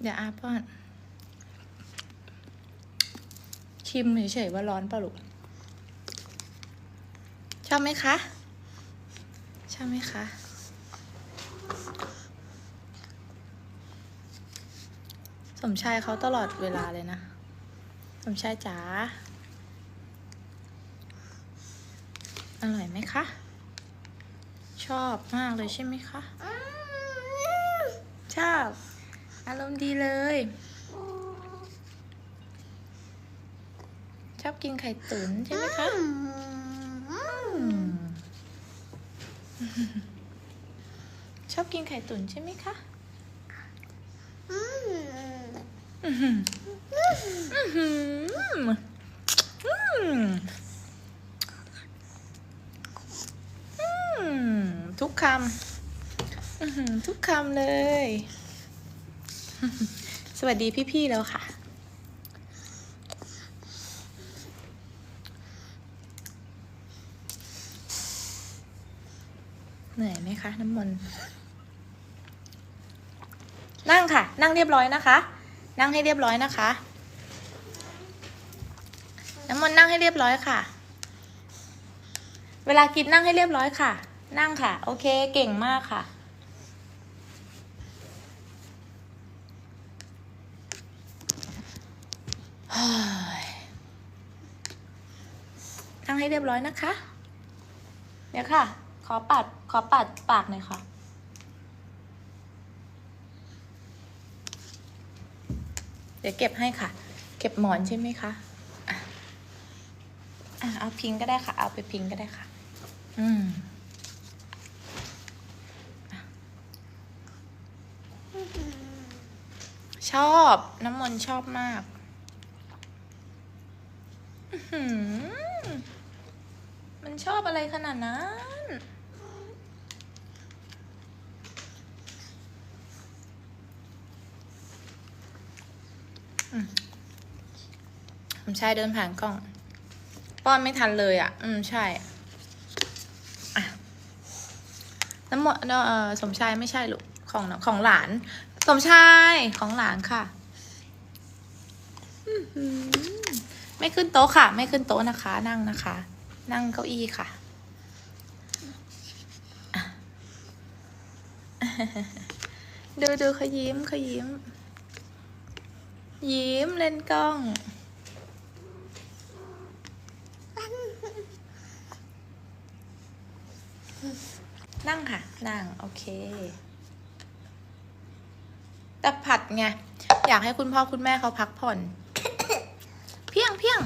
เดี๋ยวอาป้อน ชิมเฉยๆว่าร้อนเปล่าลูกชอบไหมคะ ชอบไหมคะสมชายเขาตลอดเวลาเลยนะ สมชายจ๋า อร่อยไหมคะ ชอบมากเลยใช่ไหมคะ ชอบ อารมณ์ดีเลย ชอบกินไข่ตุ๋นใช่ไหมคะอืมชอบกินไข่ตุ๋นใช่ไหมคะอื้อหืออื้อหืออืมอืมทุกคำอื้อหือทุกคำเลย สวัสดีพี่ๆแล้วค่ะ เหนื่อยไหมคะน้ำมนต์นั่งค่ะ นั่งเรียบร้อยนะคะ นั่งให้เรียบร้อยนะคะ น้ำมนต์นั่งให้เรียบร้อยค่ะ เวลากินนั่งให้เรียบร้อยค่ะ นั่งค่ะ โอเค เก่งมากค่ะ เฮ้งให้เรียบร้อยนะคะ เดี๋ยวค่ะ ขอปัด ขอปัดปากหน่อยค่ะ เดี๋ยวเก็บให้ค่ะ เก็บหมอนใช่ไหมคะอะเอาพิงก็ได้ค่ะ เอาไปพิงก็ได้ค่ะ อืมชอบ น้ำมนต์ชอบมาก มันชอบอะไรขนาดนั้น ผมชายเดินผ่านกล้อง ป้อนไม่ทันเลยอะ อืม ใช่น้ำมนต์เออสมชายไม่ใช่ลูกของของหลาน สมชายของหลานค่ะ อื ไม่ขึ้นโต๊ะค่ะ ไม่ขึ้นโต๊ะนะคะ นั่งนะคะ นั่งเก้าอี้ค่ะดูดูเขายิ้มเขายิ้ม ยิ้มเล่นกล้อง นั่งค่ะ นั่ง โอเคแต่ผัดไง อยากให้คุณพ่อคุณแม่เขาพักผ่อน เพียง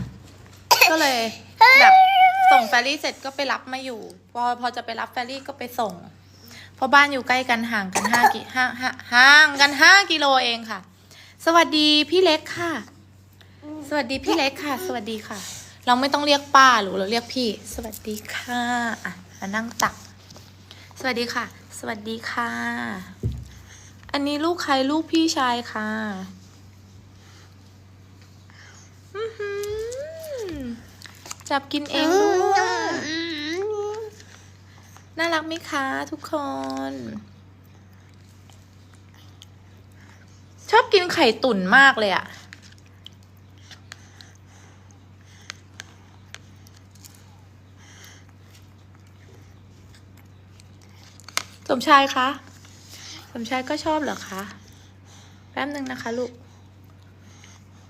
เพียง ก็เลยแบบส่งแฟรรี่เสร็จก็ไปรับมาอยู่ พอพอจะไปรับแฟรรี่ก็ไปส่ง เพราะบ้านอยู่ใกล้กันห่างกันห้ากิห้าห้าห่างกันห้ากิโลเองค่ะ สวัสดีพี่เล็กค่ะ สวัสดีพี่เล็กค่ะ สวัสดีค่ะ เราไม่ต้องเรียกป้าหรือเราเรียกพี่ สวัสดีค่ะอะมานั่งตัก สวัสดีค่ะ สวัสดีค่ะ อันนี้ลูกใครลูกพี่ชายค่ะอื้อหือ จับกินเองด้วยน่ารักไหมคะทุกคน ชอบกินไข่ตุ๋นมากเลยอะสมชายคะ สมชายก็ชอบเหรอคะ แป๊บหนึ่งนะคะลูก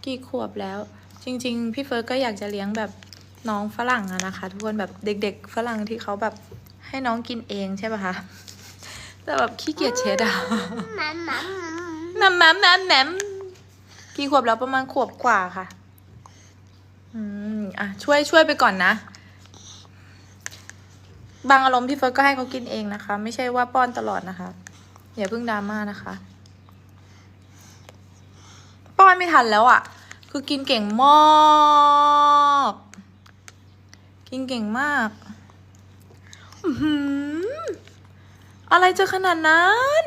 กี่ขวบแล้ว จริง ๆ พี่เฟิร์สก็อยากจะเลี้ยงแบบ น้องฝรั่งอะนะคะ ทุกคนแบบเด็ก ๆ ฝรั่งที่เขาแบบให้น้องกินเองใช่ป่ะคะแต่แบบขี้เกียจเช็ดอะแหมมแหมมแหมมแหมมกี่ขวบแล้วประมาณขวบกว่าค่ะ อืมอะช่วยช่วยไปก่อนนะ บางอารมณ์พี่เฟิร์สก็ให้เขากินเองนะคะ ไม่ใช่ว่าป้อนตลอดนะคะอย่าเพิ่งดราม่านะคะ ป้อนไม่ทันแล้วอะ่ะ คือกินเก่งมาก กินเก่งมากอืออะไรจะขนาดนั้น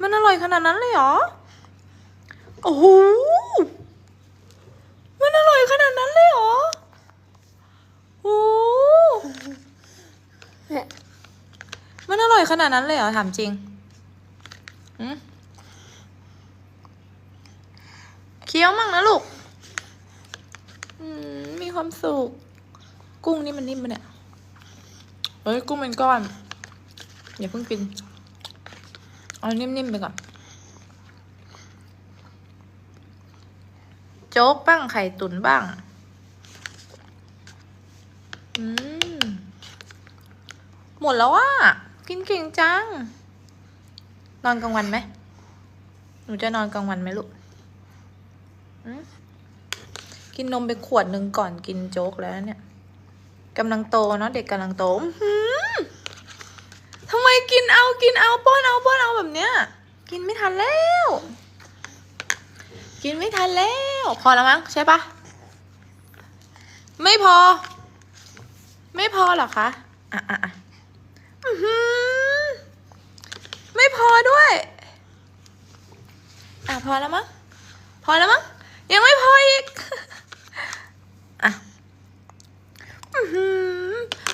มันอร่อยขนาดนั้นเลยเหรอ โอ้โห มันอร่อยขนาดนั้นเลยเหรอโอ้โหมันอร่อยขนาดนั้นเลยเหรอ ถามจริงอืมคี้ยวมั่งนะลูก มีความสุข กุ้งนี่มันนิ่มปะเนี่ยเฮ้ยกุ้งเป็นก้อน อย่าเพิ่งกิน เอานิ่มๆไปก่อน โจ๊กบ้างไข่ตุ๋นบ้าง อืม หมดแล้วอะ กินเก่งจัง นอนกลางวันไหม หนูจะนอนกลางวันไหมลูกอืมกินนมไปขวดหนึ่งก่อนกินโจ๊กแล้วเนี่ย กำลังโตเนาะเด็กกำลังโตหือทำไมกินเอากินเอาป้อนเอาป้อนเอาแบบเนี้ย กินไม่ทันแล้ว กินไม่ทันแล้ว พอแล้วมั้งใช่ปะไม่พอ ไม่พอหรอคะอะอะอะหือไม่พอด้วย อะพอแล้วมั้งพอแล้วมั้งยังไม่พออีก อะ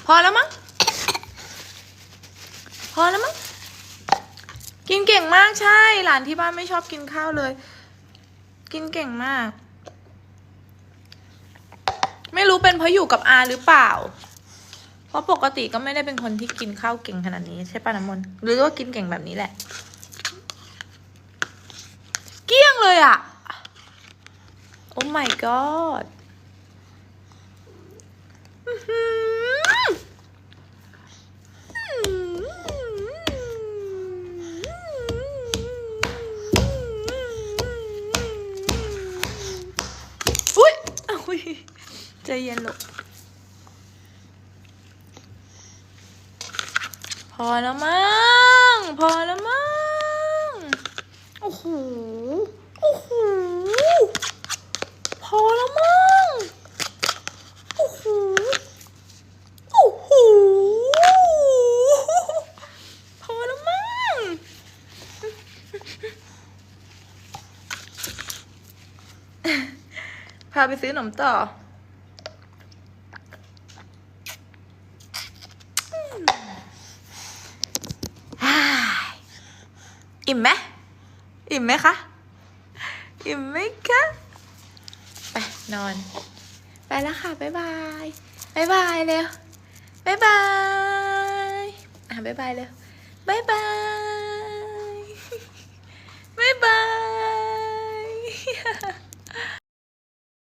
พอแล้วมั้ง พอแล้วมั้ง กินเก่งมากใช่ หลานที่บ้านไม่ชอบกินข้าวเลย กินเก่งมาก ไม่รู้เป็นเพราะอยู่กับอาหรือเปล่า เพราะปกติก็ไม่ได้เป็นคนที่กินข้าวเก่งขนาดนี้ใช่ป่ะน้ำมนต์หรือว่ากินเก่งแบบนี้แหละ เกี้ยงเลยอะ โอ้ my god อื้อหืออุ้ยอุ้ยใจ เย็นลูกพอแล้วมั้งพอแล้วมั้งโอ้โหโอ้โหพอแล้วมั้งโอ้โหโอ้โหพอแล้วมั้งพาไปซื้อขนมต่อ ฮ่าย อิ่มไหมอิ่มไหมคะ อิ่มไหมคะ ไปนอน ไปแล้วค่ะ บ๊ายบาย บ๊ายบายเร็ว บ๊ายบาย อะ บ๊ายบายเร็ว บ๊ายบายบ๊ายบาย